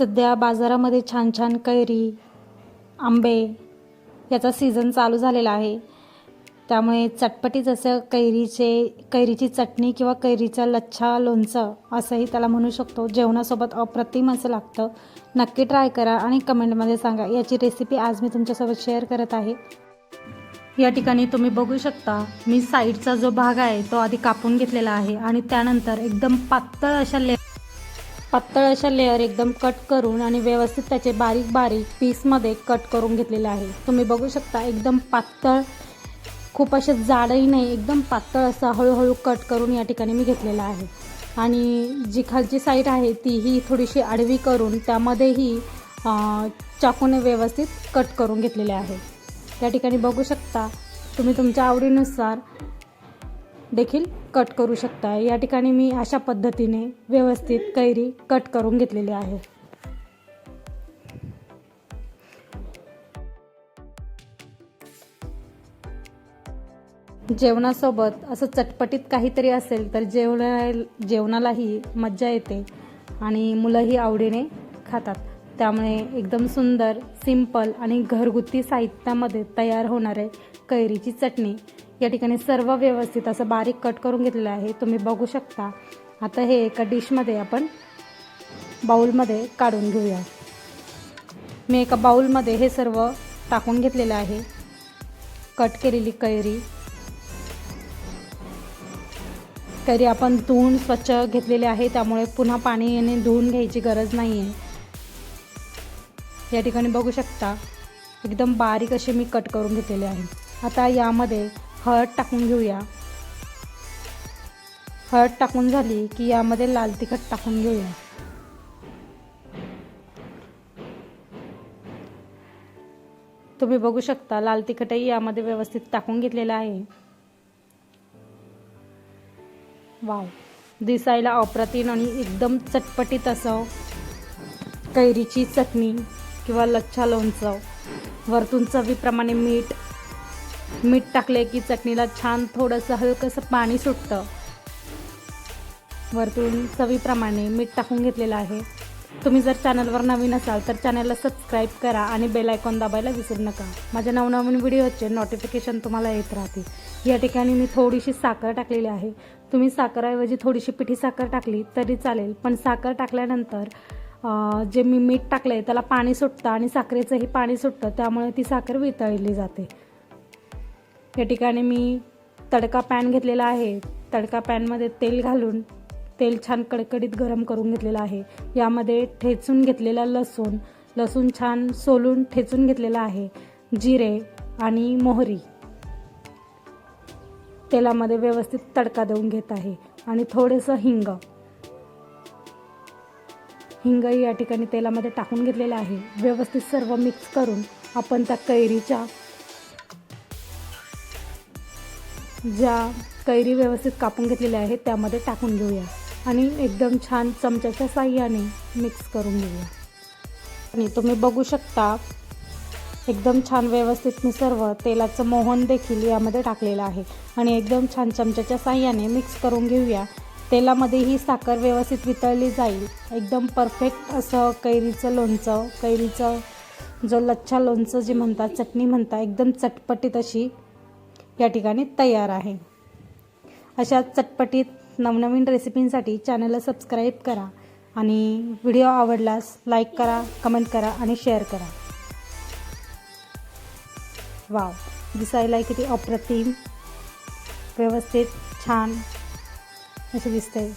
सध्या बाजारामध्ये छान छान कैरी आंबे याचा सीझन चालू झालेला आहे. त्यामुळे चटपटी जसं कैरीचे कैरीची चटणी किंवा कैरीचा लच्छा लोणचं असंही त्याला म्हणू शकतो. जेवणासोबत अप्रतिम असं लागतं. नक्की ट्राय करा आणि कमेंटमध्ये सांगा. याची रेसिपी आज मी तुमच्यासोबत शेअर करत आहे. या ठिकाणी तुम्ही बघू शकता मी साईडचा जो भाग आहे तो आधी कापून घेतलेला आहे आणि त्यानंतर एकदम पातळ अशा ले पातळ अशा लेअर एकदम कट करून आणि व्यवस्थित त्याचे बारीक बारीक पीसमध्ये कट करून घेतलेले आहे. तुम्ही बघू शकता एकदम पातळ खूप असे जाडही नाही एकदम पातळ असं हळूहळू कट करून या ठिकाणी मी घेतलेला आहे. आणि जी खालची साईड आहे तीही थोडीशी आडवी करून त्यामध्येही चाकूने व्यवस्थित कट करून घेतलेले आहे. या ठिकाणी बघू शकता तुम्ही तुमच्या आवडीनुसार देखील कट करू शकता. या ठिकाणी मी अशा पद्धतीने व्यवस्थित कैरी कट करून घेतलेली आहे. जेवणासोबत असं चटपटीत काहीतरी असेल तर जेवणा जेवणालाही मज्जा येते आणि मुलंही आवडीने खातात. त्यामुळे एकदम सुंदर सिंपल आणि घरगुती साहित्यामध्ये तयार होणारे कैरीची चटणी. या ठिकाणी सर्व व्यवस्थित असं बारीक कट करून घेतलेलं आहे. तुम्ही बघू शकता. आता हे एका डिशमध्ये आपण बाऊलमध्ये काढून घेऊया. मी एका बाऊलमध्ये हे सर्व टाकून घेतलेलं आहे. कट केलेली कैरी. कैरी आपण धुवून स्वच्छ घेतलेले आहे. त्यामुळे पुन्हा पाणीने धुवून घ्यायची गरज नाही आहे या ठिकाणी बघू शकता एकदम बारीक असे मी कट करून घेतलेले आहे. आता यामध्ये हळद टाकून घेऊया. हळद टाकून झाली की यामध्ये लाल तिखट टाकून घेऊया. तुम्ही बघू शकता लाल तिखटही यामध्ये व्यवस्थित टाकून घेतलेलं आहे. वाव दिसायला अप्रतिम आणि एकदम चटपटीत असं कैरीची चटणी. किंवा लच्छा लोणचं. वरतून चवीप्रमाणे मीठ मीठ टाकले की चटणीला छान थोडंसं हलकंसं पाणी सुटतं. वरतून चवीप्रमाणे मीठ टाकून घेतलेलं आहे. तुम्ही जर चॅनलवर नवीन असाल तर चॅनलला सबस्क्राईब करा आणि बेल आयकॉन दाबायला विसरू नका. माझ्या नवनवीन व्हिडिओचे नोटिफिकेशन तुम्हाला येत राहतील. या ठिकाणी मी थोडीशी साखर टाकलेली आहे. तुम्ही साखरऐवजी थोडीशी पिठी साखर टाकली तरी चालेल पण साखर टाकल्यानंतर जे मी मीठ टाकलं आहे त्याला पाणी सुटतं आणि साखरेचंही पाणी सुटतं त्यामुळे ती साखर वितळली जाते. या ठिकाणी मी तडका पॅन घेतलेला आहे. तडका पॅनमध्ये तेल घालून तेल छान कडकडीत गरम करून घेतलेलं आहे. यामध्ये ठेचून घेतलेला लसूण लसूण छान सोलून ठेचून घेतलेला आहे. जिरे आणि मोहरी. तेलामध्ये व्यवस्थित तडका देऊन घेत आहे. आणि थोडंसं हिंग. हिंगही या ठिकाणी तेलामध्ये टाकून घेतलेलं आहे. व्यवस्थित सर्व मिक्स करून आपण त्या कैरीच्या ज्या कैरी व्यवस्थित कापून घेतलेल्या आहेत त्यामध्ये टाकून घेऊया. आणि एकदम छान चमच्याच्या साह्याने मिक्स करून घेऊया. आणि तुम्ही बघू शकता एकदम छान व्यवस्थित मी सर्व तेलाचं मोहन देखील यामध्ये टाकलेलं आहे. आणि एकदम छान चमच्याच्या साह्याने मिक्स करून घेऊया. तेलामध्ये ही साखर व्यवस्थित वितळली जाईल. एकदम परफेक्ट असं कैरीचं लोणचं कैरीचं जो लच्छा लोणचं जे म्हणतात चटणी म्हणतात एकदम चटपटीत अशी या ठिकाणी तयार आहे. अशा चटपटीत नवनवीन रेसिपींसाठी चॅनलला सबस्क्राईब करा आणि व्हिडिओ आवडल्यास लाईक करा कमेंट करा आणि शेअर करा. वाव दिसायला किती अप्रतिम व्यवस्थित छान. असे दिसतंय